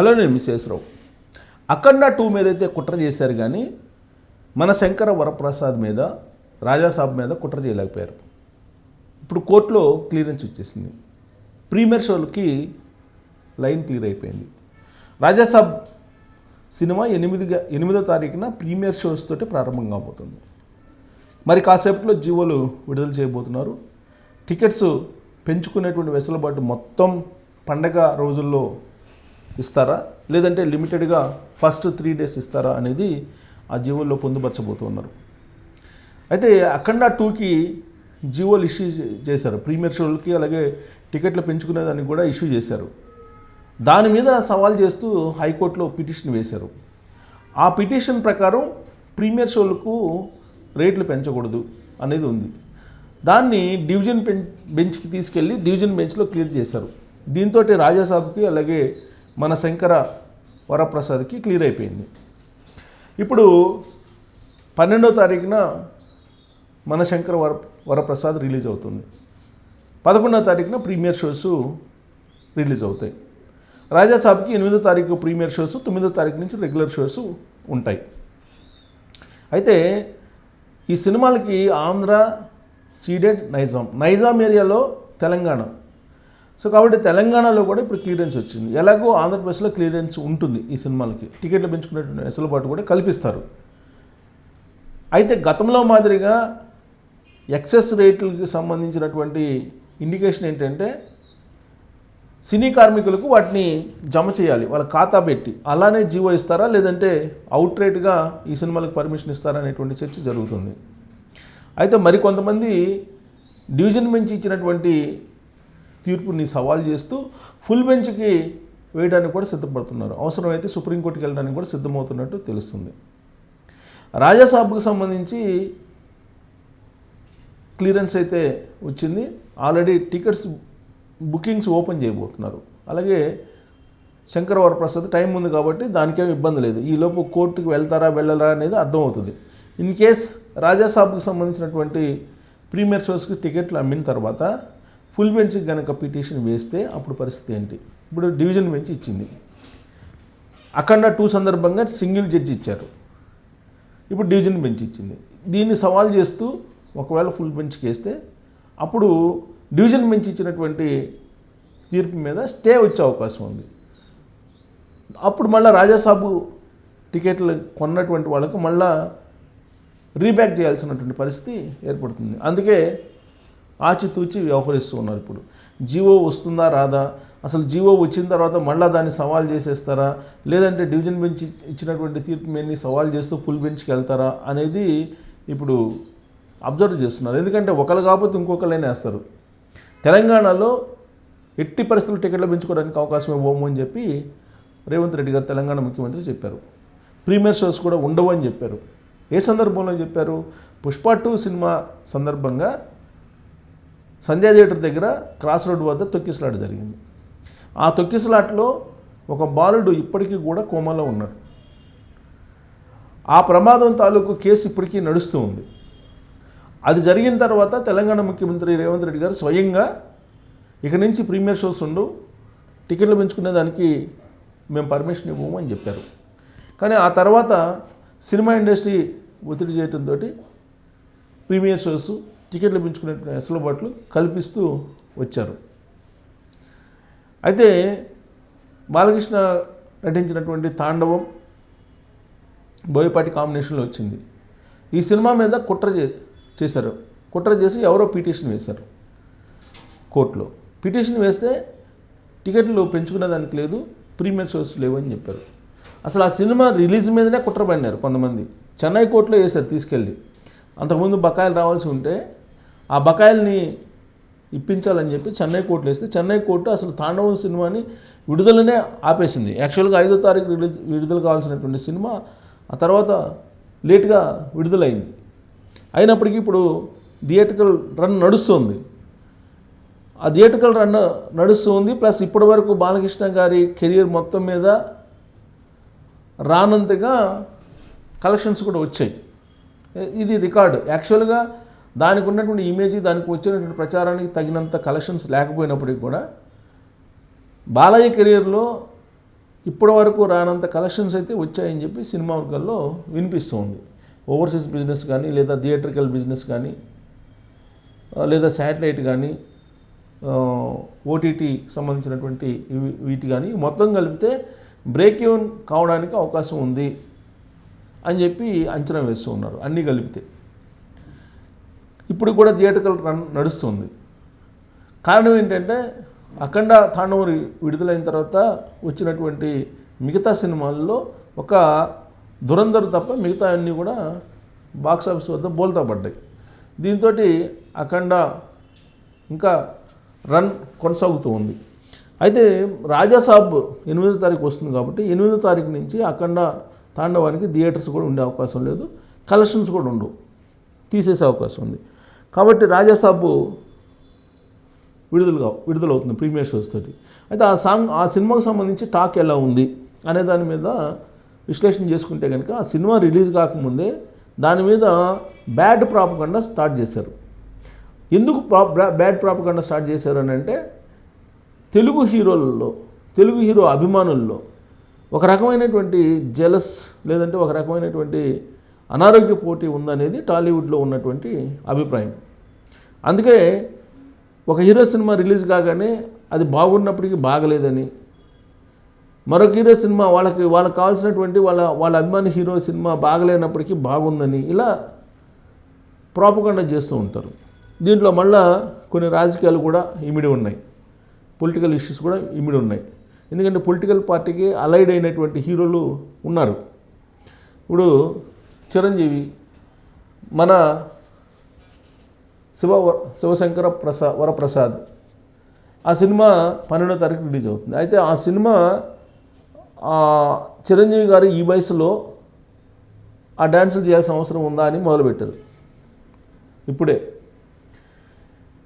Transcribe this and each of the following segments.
Hello నేను మిసేశ్వరరావు అఖండ two మీద అయితే కుట్ర చేశారు కానీ మన శంకర వరప్రసాద్ మీద రాజాసాబ్ మీద కుట్ర చేయలేకపోయారు. ఇప్పుడు కోర్టులో క్లియరెన్స్ వచ్చేసింది. ప్రీమియర్ షోలకి లైన్ క్లియర్ అయిపోయింది. రాజాసాబ్ సినిమా ఎనిమిదిగా ఎనిమిదో తారీఖున ప్రీమియర్ షోస్ తోటి ప్రారంభం కాబోతుంది మరి కాసేపట్లో జీవోలు విడుదల చేయబోతున్నారు. టికెట్స్ పెంచుకునేటువంటి వెసులుబాటు మొత్తం పండగ రోజుల్లో ఇస్తారా? లేదంటే లిమిటెడ్గా ఫస్ట్ త్రీ డేస్ ఇస్తారా అనేది ఆ జీవోల్లో పొందుపరచబోతున్నారు. అయితే అఖండ టూకి జీవోలు ఇష్యూ చేశారు. ప్రీమియర్ షోలకి అలాగే టికెట్లు పెంచుకునే దానికి కూడా ఇష్యూ చేశారు. దాని మీద సవాల్ చేస్తూ హైకోర్టులో పిటిషన్ వేశారు. ఆ పిటిషన్ ప్రకారం ప్రీమియర్ షోలకు రేట్లు పెంచకూడదు అనేది ఉంది. దాన్ని డివిజన్ బెంచ్కి తీసుకెళ్ళి డివిజన్ బెంచ్లో క్లియర్ చేశారు. దీంతో రాజాసాబ్కి అలాగే మన శంకర వరప్రసాద్కి క్లియర్ అయిపోయింది. ఇప్పుడు పన్నెండో తారీఖున మన శంకర వర వరప్రసాద్ రిలీజ్ అవుతుంది. పదకొండో తారీఖున ప్రీమియర్ షోస్ రిలీజ్ అవుతాయి. రాజాసాబ్కి ఎనిమిదో తారీఖు ప్రీమియర్ షోస్ తొమ్మిదో తారీఖు నుంచి రెగ్యులర్ షోస్ ఉంటాయి. అయితే ఈ సినిమాలకి ఆంధ్ర సీడెడ్ నైజాం నైజాం ఏరియాలో తెలంగాణ. సో కాబట్టి తెలంగాణలో కూడా ఇప్పుడు క్లియరెన్స్ వచ్చింది. ఎలాగో ఆంధ్రప్రదేశ్లో క్లియరెన్స్ ఉంటుంది ఈ సినిమాలకి. టికెట్లు పెంచుకునేటువంటి వెసులుబాటు కూడా కల్పిస్తారు. అయితే గతంలో మాదిరిగా ఎక్సెస్ రేట్లకి సంబంధించినటువంటి ఇండికేషన్ ఏంటంటే సినీ కార్మికులకు వాటిని జమ చేయాలి. వాళ్ళ ఖాతా పెట్టి. అలానే జీవో ఇస్తారా? లేదంటే అవుట్ రేట్గా ఈ సినిమాలకు పర్మిషన్ ఇస్తారా అనేటువంటి చర్చ జరుగుతుంది. అయితే మరికొంతమంది డివిజన్ బెంచ్ ఇచ్చినటువంటి తీర్పుని సవాల్ చేస్తూ ఫుల్ బెంచ్కి వేయడానికి కూడా సిద్ధపడుతున్నారు. అవసరమైతే సుప్రీంకోర్టుకి వెళ్ళడానికి కూడా సిద్ధమవుతున్నట్టు తెలుస్తుంది. రాజాసాబ్కు సంబంధించి క్లియరెన్స్ అయితే వచ్చింది. ఆల్రెడీ టికెట్స్ బుకింగ్స్ ఓపెన్ చేయబోతున్నారు. అలాగే శంకర్ వరప్రసాద్ టైం ఉంది కాబట్టి దానికేం ఇబ్బంది లేదు. ఈలోపు కోర్టుకి వెళ్తారా వెళ్ళరా అనేది అర్థమవుతుంది. ఇన్ కేస్ రాజాసాబ్కి సంబంధించినటువంటి ప్రీమియర్ షోస్కి టికెట్లు అమ్మిన తర్వాత ఫుల్ బెంచ్కి కనుక పిటిషన్ వేస్తే అప్పుడు పరిస్థితి ఏంటి? ఇప్పుడు డివిజన్ బెంచ్ ఇచ్చింది. అఖండ టూ సందర్భంగా సింగిల్ జడ్జి ఇచ్చారు. ఇప్పుడు డివిజన్ బెంచ్ ఇచ్చింది. దీన్ని సవాల్ చేస్తూ ఒకవేళ ఫుల్ బెంచ్కి వేస్తే అప్పుడు డివిజన్ బెంచ్ ఇచ్చినటువంటి తీర్పు మీద స్టే వచ్చే అవకాశం ఉంది. అప్పుడు మళ్ళీ రాజాసాబు టికెట్లు కొన్నటువంటి వాళ్ళకు మళ్ళా రీబ్యాక్ చేయాల్సినటువంటి పరిస్థితి ఏర్పడుతుంది. అందుకే ఆచితూచి వ్యవహరిస్తూ ఉన్నారు ఇప్పుడు. జీవో వస్తుందా రాదా? అసలు జీవో వచ్చిన తర్వాత మళ్ళీ దాన్ని సవాల్ చేసేస్తారా? లేదంటే డివిజన్ బెంచ్ ఇచ్చినటువంటి తీర్పు మీద సవాల్ చేస్తూ ఫుల్ బెంచ్కి వెళ్తారా అనేది ఇప్పుడు అబ్జర్వ్ చేస్తున్నారు. ఎందుకంటే ఒకరు కాకపోతే ఇంకొకరైనా వేస్తారు. తెలంగాణలో ఎట్టి పరిస్థితులు టికెట్లు పెంచుకోవడానికి అవకాశం ఇవ్వము అని చెప్పి రేవంత్ రెడ్డి గారు తెలంగాణ ముఖ్యమంత్రి చెప్పారు. ప్రీమియర్ షోస్ కూడా ఉండవు అని చెప్పారు. ఏ సందర్భంలో చెప్పారు? పుష్ప టూ సినిమా సందర్భంగా సంధ్యా థియేటర్ దగ్గర క్రాస్ రోడ్ వద్ద తొక్కిసలాట జరిగింది. ఆ తొక్కిసలాట్లో ఒక బాలుడు ఇప్పటికీ కూడా కోమాలో ఉన్నాడు. ఆ ప్రమాదం తాలూకు కేసు ఇప్పటికీ నడుస్తూ ఉంది. అది జరిగిన తర్వాత తెలంగాణ ముఖ్యమంత్రి రేవంత్ రెడ్డి గారు స్వయంగా ఇక నుంచి ప్రీమియర్ షోస్ ఉండు టికెట్లు పెంచుకునే దానికి మేము పర్మిషన్ ఇవ్వము అని చెప్పారు. కానీ ఆ తర్వాత సినిమా ఇండస్ట్రీ ఒత్తిడి చేయడంతో ప్రీమియర్ షోస్ టికెట్లు పెంచుకునే వెసులుబాట్లు కల్పిస్తూ వచ్చారు. అయితే బాలకృష్ణ నటించినటువంటి తాండవం బోయపాటి కాంబినేషన్లో వచ్చింది. ఈ సినిమా మీద కుట్ర చేశారు. కుట్ర చేసి ఎవరో పిటిషన్ వేశారు కోర్టులో. పిటిషన్ వేస్తే టికెట్లు పెంచుకునే దానికి లేదు ప్రీమియర్ షోస్ లేవు అని చెప్పారు. అసలు ఆ సినిమా రిలీజ్ మీదనే కుట్ర పడినారు కొంతమంది. చెన్నై కోర్టులో వేశారు తీసుకెళ్ళి. అంతకుముందు బకాయిలు రావాల్సి ఉంటే ఆ బకాయిల్ని ఇప్పించాలని చెప్పి చెన్నై కోర్టులో వేస్తే చెన్నై కోర్టు అసలు తాండవం సినిమాని విడుదలనే ఆపేసింది. యాక్చువల్గా ఐదో తారీఖు రిలీజ్ విడుదల కావాల్సినటువంటి సినిమా ఆ తర్వాత లేట్గా విడుదలైంది. అయినప్పటికీ ఇప్పుడు థియేటికల్ రన్ నడుస్తుంది. ఆ థియేటికల్ రన్ నడుస్తుంది. ప్లస్ ఇప్పటి వరకు బాలకృష్ణ గారి కెరియర్ మొత్తం మీద రానంతగా కలెక్షన్స్ కూడా వచ్చాయి. ఇది రికార్డు. యాక్చువల్గా దానికి ఉన్నటువంటి ఇమేజ్ దానికి వచ్చినటువంటి ప్రచారానికి తగినంత కలెక్షన్స్ లేకపోయినప్పటికీ కూడా బాలయ్య కెరియర్లో ఇప్పటి వరకు రానంత కలెక్షన్స్ అయితే వచ్చాయని చెప్పి సినిమా వర్గాల్లో వినిపిస్తూ ఉంది. ఓవర్సీస్ బిజినెస్ కానీ లేదా థియేట్రికల్ బిజినెస్ కానీ లేదా శాటిలైట్ కానీ ఓటీటీ సంబంధించినటువంటి వీటి కానీ మొత్తం కలిపితే బ్రేక్ ఈవెన్ కావడానికి అవకాశం ఉంది అని చెప్పి అంచనా వేస్తూ ఉన్నారు. అన్నీ కలిపితే. ఇప్పుడు కూడా థియేటర్కల్ రన్ నడుస్తుంది. కారణం ఏంటంటే అఖండ తాండవం విడుదలైన తర్వాత వచ్చినటువంటి మిగతా సినిమాల్లో ఒక దురంధరు తప్ప మిగతా అన్నీ కూడా బాక్స్ ఆఫీస్ వద్ద బోల్తా పడ్డాయి. దీంతో అఖండ ఇంకా రన్ కొనసాగుతూ ఉంది. అయితే రాజాసాబ్ ఎనిమిదో తారీఖు వస్తుంది కాబట్టి ఎనిమిదో తారీఖు నుంచి అఖండ తాండవానికి థియేటర్స్ కూడా ఉండే అవకాశం లేదు. కలెక్షన్స్ కూడా ఉండవు. తీసేసే అవకాశం ఉంది. కాబట్టి రాజాసాబు విడుదలగా విడుదలవుతుంది ప్రీమియర్ షోస్ తోటి. అయితే ఆ సాంగ్ ఆ సినిమాకు సంబంధించి టాక్ ఎలా ఉంది అనే దాని మీద విశ్లేషణ చేసుకుంటే కనుక ఆ సినిమా రిలీజ్ కాకముందే దాని మీద బ్యాడ్ ప్రాపకుండా స్టార్ట్ చేశారు. ఎందుకు ప్రా బ్యాడ్ ప్రాపకుండా స్టార్ట్ చేశారు అని అంటే తెలుగు హీరోలలో తెలుగు హీరో అభిమానుల్లో ఒక రకమైనటువంటి జెలస్ లేదంటే ఒక రకమైనటువంటి అనారోగ్య పోటీ ఉందనేది టాలీవుడ్లో ఉన్నటువంటి అభిప్రాయం. అందుకే ఒక హీరో సినిమా రిలీజ్ కాగానే అది బాగున్నప్పటికీ బాగలేదని మరొక హీరో సినిమా వాళ్ళకి వాళ్ళకి కావాల్సినటువంటి వాళ్ళ వాళ్ళ అభిమాని హీరో సినిమా బాగలేనప్పటికీ బాగుందని ఇలా ప్రాపగండా చేస్తూ ఉంటారు. దీంట్లో మళ్ళా కొన్ని రాజకీయాలు కూడా ఇమిడి ఉన్నాయి. పొలిటికల్ ఇష్యూస్ కూడా ఇమిడి ఉన్నాయి. ఎందుకంటే పొలిటికల్ పార్టీకి అలైడ్ అయినటువంటి హీరోలు ఉన్నారు. ఇప్పుడు చిరంజీవి మన శివ శివశంకర ప్రసా వరప్రసాద్. ఆ సినిమా పన్నెండో తారీఖు రిలీజ్ అవుతుంది. అయితే ఆ సినిమా చిరంజీవి గారు ఈ వయసులో ఆ డ్యాన్సులు చేయాల్సిన అవసరం ఉందా అని మొదలుపెట్టారు. ఇప్పుడే.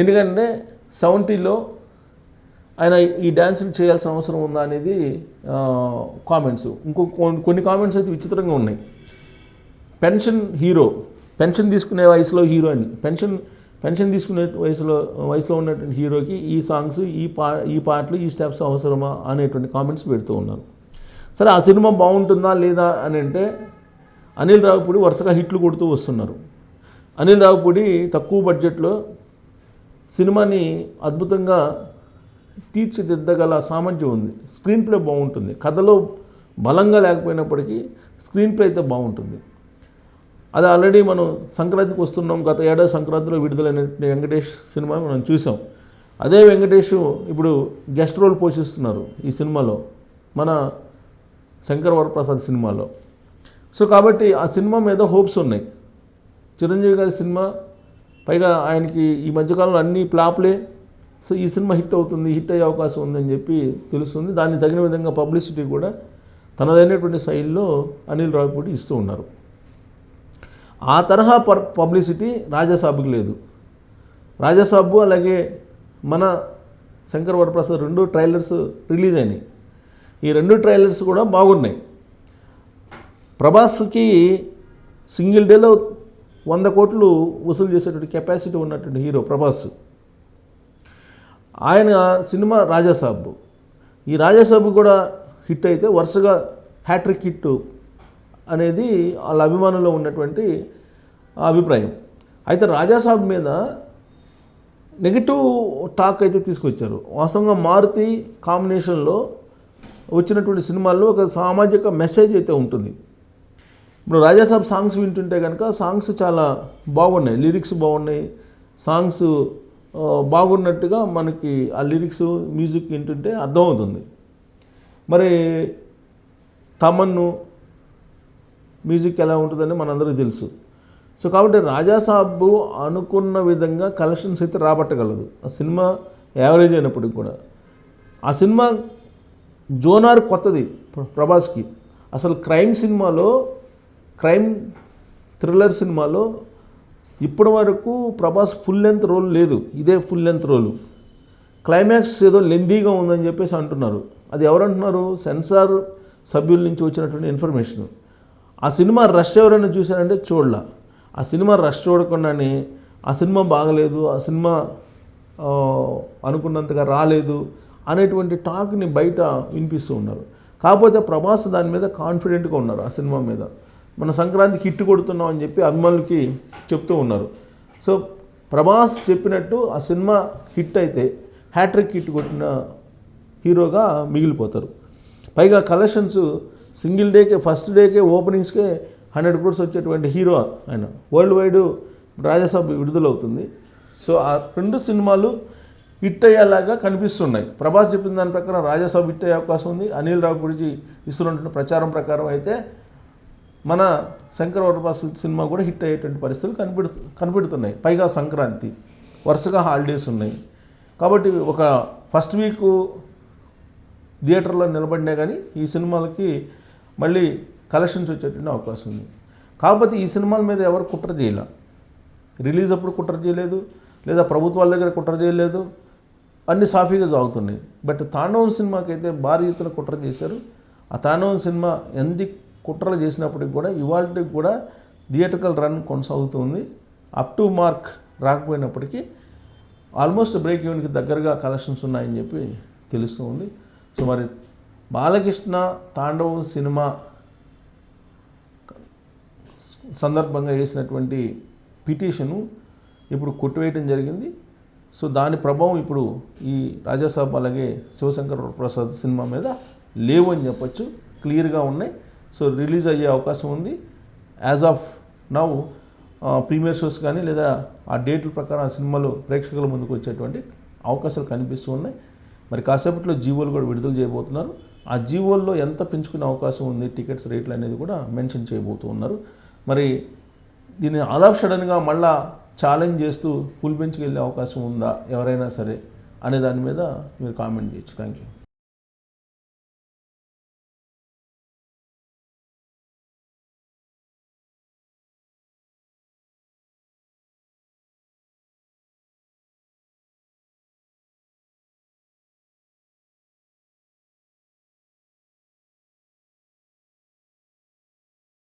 ఎందుకంటే సెవెంటీలో ఆయన ఈ డ్యాన్సులు చేయాల్సిన అవసరం ఉందా అనేది కామెంట్స్ ఇంకో కొన్ని కామెంట్స్ అయితే విచిత్రంగా ఉన్నాయి. Pension hero. పెన్షన్ తీసుకునే వయసులో హీరో అని. పెన్షన్ పెన్షన్ తీసుకునే వయసులో వయసులో ఉన్నటువంటి హీరోకి ఈ సాంగ్స్ ఈ పా ఈ పాటలు ఈ స్టెప్స్ అవసరమా అనేటువంటి కామెంట్స్ పెడుతూ ఉన్నారు. సరే ఆ సినిమా బాగుంటుందా లేదా అని అంటే అనిల్ రావుపూడి వరుసగా హిట్లు కొడుతూ వస్తున్నారు. అనిల్ రావుపూడి తక్కువ బడ్జెట్లో సినిమాని అద్భుతంగా తీర్చిదిద్దగల సామర్థ్యం ఉంది. స్క్రీన్ ప్లే బాగుంటుంది. కథలో బలంగా లేకపోయినప్పటికీ స్క్రీన్ ప్లే అయితే బాగుంటుంది. అది ఆల్రెడీ మనం సంక్రాంతికి వస్తున్నాం. గత ఏడాది సంక్రాంతిలో విడుదలైన వెంకటేష్ సినిమా మనం చూసాం. అదే వెంకటేష్ ఇప్పుడు గెస్ట్ రోల్ పోషిస్తున్నారు ఈ సినిమాలో మన శంకర్ వరప్రసాద్ సినిమాలో. సో కాబట్టి ఆ సినిమా మీద హోప్స్ ఉన్నాయి. చిరంజీవి గారి సినిమా పైగా ఆయనకి ఈ మధ్యకాలంలో అన్ని ప్లాప్లే సో ఈ సినిమా హిట్ అవుతుంది హిట్ అయ్యే అవకాశం ఉందని చెప్పి తెలుస్తుంది. దాన్ని తగిన విధంగా పబ్లిసిటీ కూడా తనదైనటువంటి శైలిలో అనిల్ రావిపూడి ఇస్తూ ఉన్నారు. ఆ తరహా పబ్లిసిటీ రాజాసాబుకి లేదు. రాజాసాబు అలాగే మన శంకర్ వరప్రసాద్ రెండు ట్రైలర్స్ రిలీజ్ అయినాయి. ఈ రెండు ట్రైలర్స్ కూడా బాగున్నాయి. ప్రభాస్కి సింగిల్ డేలో వంద కోట్లు వసూలు చేసేటువంటి కెపాసిటీ ఉన్నటువంటి హీరో ప్రభాస్. ఆయన సినిమా రాజాసాబు. ఈ రాజాసాబు కూడా హిట్ అయితే వరుసగా హ్యాట్రిక్ హిట్ అనేది వాళ్ళ అభిమానుల్లో ఉన్నటువంటి అభిప్రాయం. అయితే రాజాసాబ్ మీద నెగిటివ్ టాక్ అయితే తీసుకొచ్చారు. వాస్తవంగా మారుతి కాంబినేషన్లో వచ్చినటువంటి సినిమాల్లో ఒక సామాజిక మెసేజ్ అయితే ఉంటుంది. ఇప్పుడు రాజాసాబ్ సాంగ్స్ వింటుంటే కనుక సాంగ్స్ చాలా బాగున్నాయి. లిరిక్స్ బాగున్నాయి. సాంగ్స్ బాగున్నట్టుగా మనకి ఆ లిరిక్స్ మ్యూజిక్ వింటుంటే అర్థమవుతుంది. మరి తమన్ను మ్యూజిక్ ఎలా ఉంటుందని మనందరికీ తెలుసు. సో కాబట్టి రాజాసాబు అనుకున్న విధంగా కలెక్షన్స్ అయితే రాబట్టగలదు. ఆ సినిమా యావరేజ్ అయినప్పటికి కూడా. ఆ సినిమా జోనార్ కొత్తది ప్రభాస్కి. అసలు క్రైమ్ సినిమాలో క్రైమ్ థ్రిల్లర్ సినిమాలో ఇప్పటి వరకు ప్రభాస్ ఫుల్ లెంత్ రోల్ లేదు. ఇదే ఫుల్ లెంత్ రోలు. క్లైమాక్స్ ఏదో లెందీగా ఉందని చెప్పేసి అంటున్నారు. అది ఎవరంటున్నారు? సెన్సార్ సభ్యుల నుంచి వచ్చినటువంటి ఇన్ఫర్మేషన్. ఆ సినిమా రష్ ఎవరైనా చూశారంటే చూడలా. ఆ సినిమా రష్ చూడకుండానే ఆ సినిమా బాగలేదు ఆ సినిమా అనుకున్నంతగా రాలేదు అనేటువంటి టాక్ని బయట వినిపిస్తూ ఉన్నారు. కాకపోతే ప్రభాస్ దాని మీద కాన్ఫిడెంట్గా ఉన్నారు ఆ సినిమా మీద. మన సంక్రాంతికి హిట్ కొడుతున్నాం అని చెప్పి అభిమానులకి చెప్తూ ఉన్నారు. సో ప్రభాస్ చెప్పినట్టు ఆ సినిమా హిట్ అయితే హ్యాట్రిక్ హిట్ కొట్టిన హీరోగా మిగిలిపోతారు. పైగా కలెక్షన్స్ సింగిల్ డేకే ఫస్ట్ డేకే ఓపెనింగ్స్కే హండ్రెడ్ క్రోర్స్ వచ్చేటువంటి హీరో ఆయన. వరల్డ్ వైడ్ రాజసభ విడుదలవుతుంది. సో ఆ రెండు సినిమాలు హిట్ అయ్యేలాగా కనిపిస్తున్నాయి. ప్రభాస్ చెప్పిన దాని ప్రకారం రాజసభ హిట్ అయ్యే అవకాశం ఉంది. అనిల్ రావు గురించి ఇస్తున్నటువంటి ప్రచారం ప్రకారం అయితే మన శంకర వరప్రసాద్ సినిమా కూడా హిట్ అయ్యేటువంటి పరిస్థితులు కనిపెడు కనిపెడుతున్నాయి. పైగా సంక్రాంతి వరుసగా హాలిడేస్ ఉన్నాయి. కాబట్టి ఒక ఫస్ట్ వీక్ థియేటర్లో నిలబడినా కానీ ఈ సినిమాలకి మళ్ళీ కలెక్షన్స్ వచ్చేటువంటి అవకాశం ఉంది. కాకపోతే ఈ సినిమాల మీద ఎవరు కుట్ర చేయలే? రిలీజ్ అప్పుడు కుట్ర చేయలేదు లేదా ప్రభుత్వాల దగ్గర కుట్ర చేయలేదు అన్ని సాఫీగా సాగుతున్నాయి. బట్ తాండవం సినిమాకి అయితే భారీ ఎత్తున కుట్ర చేశారు. ఆ తాండవం సినిమా ఎన్ని కుట్రలు చేసినప్పటికి కూడా ఇవాళకి కూడా థియేటర్కల్ రన్ కొనసాగుతుంది. అప్ టు మార్క్ రాకపోయినప్పటికీ ఆల్మోస్ట్ బ్రేక్ ఈవెన్కి దగ్గరగా కలెక్షన్స్ ఉన్నాయని చెప్పి తెలుస్తుంది. సో మరి బాలకృష్ణ తాండవం సినిమా సందర్భంగా వేసినటువంటి పిటిషను ఇప్పుడు కొట్టివేయటం జరిగింది. సో దాని ప్రభావం ఇప్పుడు ఈ రాజాసాబ్ అలాగే శివశంకర్ ప్రసాద్ సినిమా మీద లేవు అని చెప్పొచ్చు. క్లియర్గా ఉన్నాయి. సో రిలీజ్ అయ్యే అవకాశం ఉంది. As of now premiere shows కానీ లేదా ఆ డేట్ల ప్రకారం ఆ సినిమాలు ప్రేక్షకుల ముందుకు వచ్చేటువంటి అవకాశాలు కనిపిస్తూ ఉన్నాయి. మరి కాసేపట్లో జీవోలు కూడా విడుదల చేయబోతున్నారు. ఆ జీవోల్లో ఎంత పెంచుకునే అవకాశం ఉంది టికెట్స్ రేట్లు అనేది కూడా మెన్షన్ చేయబోతూ ఉన్నారు. మరి దీన్ని ఆల్ సడన్గా మళ్ళా ఛాలెంజ్ చేస్తూ ఫుల్ బెంచ్కి వెళ్ళే అవకాశం ఉందా ఎవరైనా సరే అనే దాని మీద మీరు కామెంట్ చేయొచ్చు. Thank you